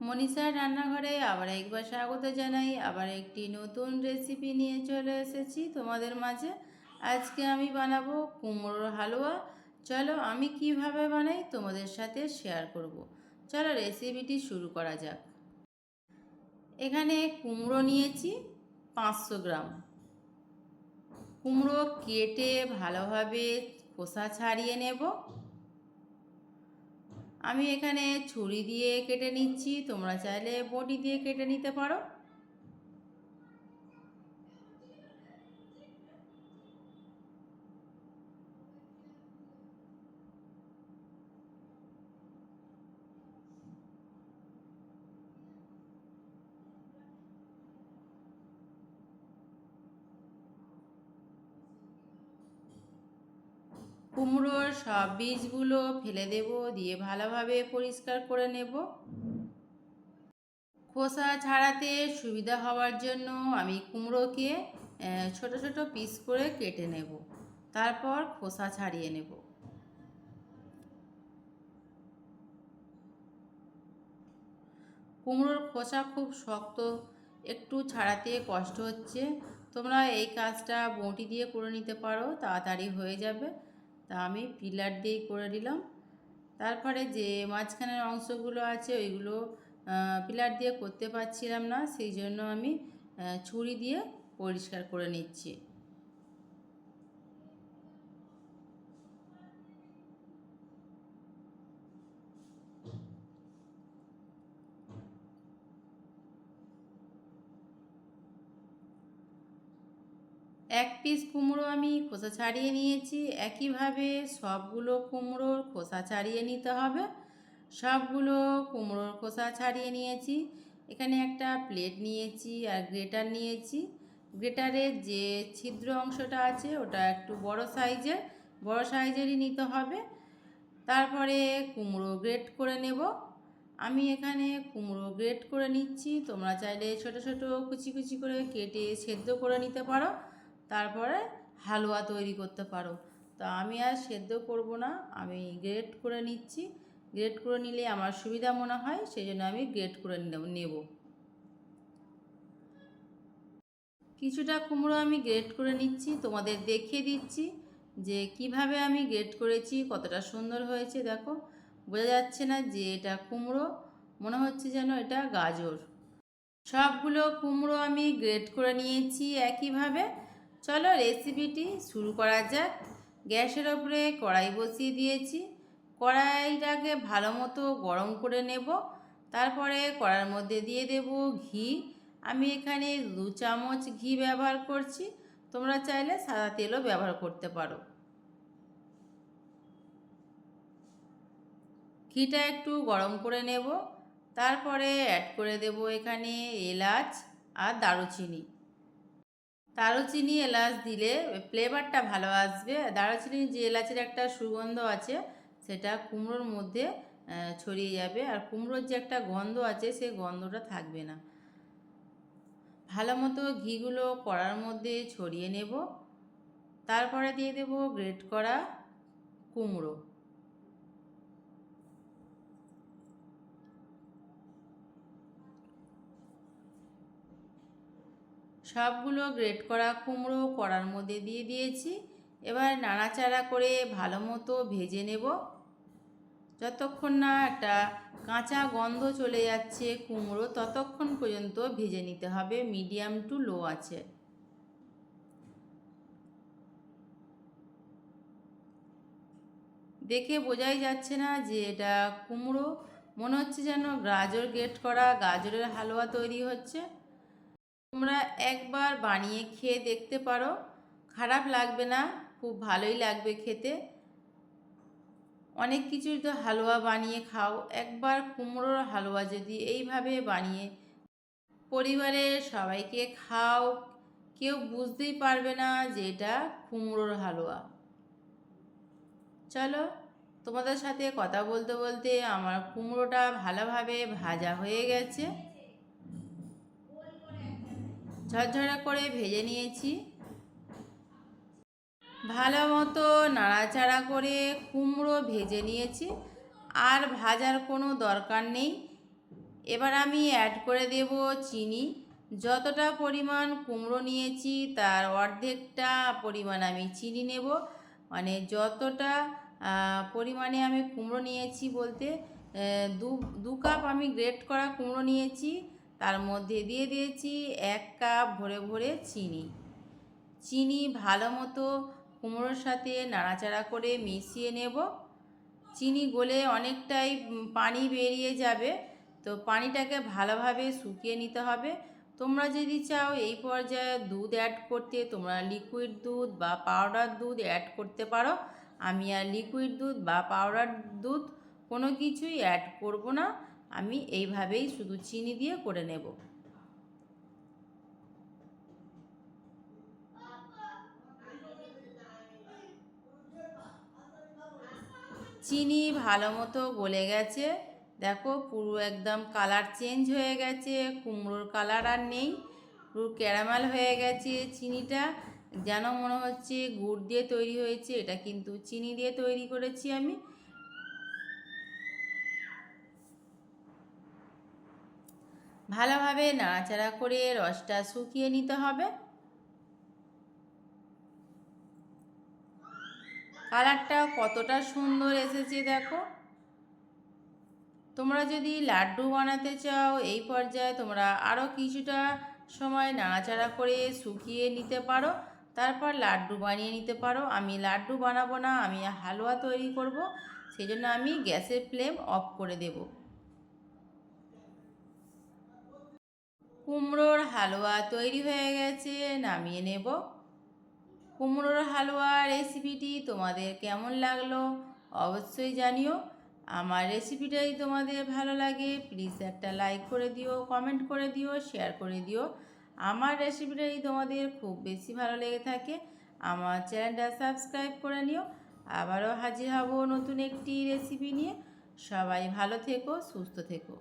মনীষার রান্নাঘরে আবার একবার স্বাগত জানাই। আবার একটি নতুন রেসিপি নিয়ে চলে এসেছি তোমাদের মাঝে। আজকে আমি বানাবো কুমড়োর হালুয়া। চলো আমি কীভাবে বানাই তোমাদের সাথে শেয়ার করব। চলো রেসিপিটি শুরু করা যাক। এখানে কুমড়ো নিয়েছি পাঁচশো গ্রাম। কুমড়ো কেটে ভালোভাবে খোসা ছাড়িয়ে নেব। আমি এখানে ছুরি দিয়ে কেটে নিচ্ছি তোমরা চাইলে বটি দিয়ে কেটে নিতে পারো। কুমড়োর সব বীজগুলো ফেলে দেব, দিয়ে ভালোভাবে পরিষ্কার করে নেব। খোসা ছাড়াতে সুবিধা হওয়ার জন্য আমি কুমড়োকে ছোট ছোট পিস করে কেটে নেব। তারপর খোসা ছাড়িয়ে নেব। কুমড়োর খোসা খুব শক্ত, একটু ছাড়াতে কষ্ট হচ্ছে। তোমরা এই কাজটা বঁটি দিয়ে করে নিতে পারো, তাড়াতাড়ি হয়ে যাবে। তা আমি পিলার দিয়েই করে দিলাম। তারপরে যে মাঝখানের অংশগুলো আছে ওইগুলো পিলার দিয়ে করতে পারছিলাম না, সেই জন্য আমি ছুরি দিয়ে পরিষ্কার করে নিচ্ছি। এক পিস কুমড়ো আমি খোসা ছাড়িয়ে নিয়েছি। একইভাবে সবগুলো কুমড়োর খোসা ছাড়িয়ে নিতে হবে। সবগুলো কুমড়োর খোসা ছাড়িয়ে নিয়েছি। এখানে একটা প্লেট নিয়েছি আর গ্রেটার নিয়েছি। গ্রেটারের যে ছিদ্র অংশটা আছে, ওটা একটু বড় সাইজের বড় সাইজেরই নিতে হবে। তারপরে কুমড়ো গ্রেট করে নেব। আমি এখানে কুমড়ো গ্রেট করে নিচ্ছি। তোমরা চাইলে ছোট ছোট কুচি কুচি করে কেটে সেদ্ধ করে নিতে পারো। তারপরে হালুয়া তৈরি করতে পারো। তো আমি আর সেদ্ধ করব না, আমি গ্রেট করে নিচ্ছি। গ্রেট করে নিলে আমার সুবিধা মনে হয় সেই জন্য আমি গ্রেট করে নেব কিছুটা কুমড়ো আমি গ্রেট করে নিচ্ছি, তোমাদের দেখিয়ে দিচ্ছি যে কীভাবে আমি গ্রেট করেছি, কতটা সুন্দর হয়েছে, দেখো। বোঝা যাচ্ছে না যে এটা কুমড়ো, মনে হচ্ছে যেন এটা গাজর। সবগুলো কুমড়ো আমি গ্রেট করে নিয়েছি, একইভাবে চলো রেসিপিটি শুরু করা যাক। গ্যাসের ওপরে কড়াই বসিয়ে দিয়েছি। কড়াইটাকে ভালো মতো গরম করে নেব। তারপরে কড়ার মধ্যে দিয়ে দেব ঘি। আমি এখানে দু চামচ ঘি ব্যবহার করছি। তোমরা চাইলে সাদা তেলও ব্যবহার করতে পারো। ঘিটা একটু গরম করে নেব। তারপরে অ্যাড করে দেব এখানে এলাচ আর দারুচিনি। দারুচিনি এলাচ দিলে ফ্লেভারটা ভালো আসবে। দারুচিনির যে এলাচের একটা সুগন্ধ আছে, সেটা কুমড়োর মধ্যে ছড়িয়ে যাবে। আর কুমড়োর যে একটা গন্ধ আছে, সেই গন্ধটা থাকবে না। ভালো মতো ঘিগুলো কড়ার মধ্যে ছড়িয়ে নেব। তারপরে দিয়ে দেব গ্রেট করা কুমড়ো। সবগুলো গ্রেট করা কুমড়ো কড়ার মধ্যে দিয়ে দিয়েছি। এবার নাড়াচাড়া করে ভালো মতো ভেজে নেব। যতক্ষণ না একটা কাঁচা গন্ধ চলে যাচ্ছে কুমড়ো, ততক্ষণ পর্যন্ত ভেজে নিতে হবে, মিডিয়াম টু লো আছে। দেখে বোঝাই যাচ্ছে না যে এটা কুমড়ো। মনে হচ্ছে যেন গাজর গ্রেট করা, গাজরের হালুয়া তৈরি হচ্ছে। তোমরা একবার বানিয়ে খেয়ে দেখতে পারো। খারাপ লাগবে না, খুব ভালোই লাগবে খেতে। অনেক কিছুই তো হালুয়া বানিয়ে খাও, একবার কুমড়োর হালুয়া যদি এইভাবে বানিয়ে পরিবারের সবাইকে খাও, কেউ বুঝতেই পারবে না যে এটা কুমড়োর হালুয়া। চলো, তোমাদের সাথে কথা বলতে বলতে আমার কুমড়োটা ভালোভাবে ভাজা হয়ে গেছে। ঝরঝরা করে ভেজে নিয়েছি। ভালো মতো নাড়াচাড়া করে কুমড়ো ভেজে নিয়েছি। আর ভাজার কোনো দরকার নেই। এবার আমি অ্যাড করে দেব চিনি। যতটা পরিমাণ কুমড়ো নিয়েছি, তার অর্ধেকটা পরিমাণ আমি চিনি নেব। মানে যতটা পরিমাণে আমি কুমড়ো নিয়েছি বলতে দু দু কাপ আমি গ্রেট করা কুমড়ো নিয়েছি। তার মধ্যে দিয়ে দিয়েছি এক কাপ ভরে ভরে চিনি। চিনি ভালো মতো কুমড়োর সাথে নাড়াচাড়া করে মিশিয়ে নেব। চিনি গলে অনেকটাই পানি বেরিয়ে যাবে, তো পানিটাকে ভালোভাবে শুকিয়ে নিতে হবে। তোমরা যদি চাও এই পর্যায়ে দুধ অ্যাড করতে, তোমরা লিকুইড দুধ বা পাউডার দুধ অ্যাড করতে পারো। আমি আর লিকুইড দুধ বা পাউডার দুধ কোনো কিছুই অ্যাড করব না। আমি এইভাবেই শুধু চিনি দিয়ে করে নেব। চিনি ভালো মতো গলে গেছে। দেখো, পুরো একদম কালার চেঞ্জ হয়ে গেছে, কুমড়োর কালার আর নেই, পুরো ক্যারামেল হয়ে গেছে চিনিটা। যেন মনে হচ্ছে গুড় দিয়ে তৈরি হয়েছে, এটা কিন্তু চিনি দিয়ে তৈরি করেছি আমি। ভালোভাবে নাড়াচাড়া করে রসটা শুকিয়ে নিতে হবে। কালারটা কতটা সুন্দর এসেছে দেখো। তোমরা যদি লাড্ডু বানাতে চাও, এই পর্যায়ে তোমরা আরও কিছুটা সময় নাড়াচাড়া করে শুকিয়ে নিতে পারো। তারপর লাড্ডু বানিয়ে নিতে পারো। আমি লাড্ডু বানাবো না, আমি হালুয়া তৈরি করব। সেই জন্য আমি গ্যাসের ফ্লেম অফ করে দেব। কুমড়োর হালুয়া তৈরি হয়ে গেছে, নামিয়ে নেব। কুমড়োর হালুয়া রেসিপিটি তোমাদের কেমন লাগল অবশ্যই জানিও। আমার রেসিপিটাই তোমাদের ভালো লাগে প্লিজ একটা লাইক করে দিও কমেন্ট করে দিও শেয়ার করে দিও। আমার রেসিপিটাই তোমাদের খুব বেশি ভালো লেগে থাকে, আমার চ্যানেলটা সাবস্ক্রাইব করে নিও। আবারও হাজির হব নতুন একটি রেসিপি নিয়ে। সবাই ভালো থেকো, সুস্থ থেকো।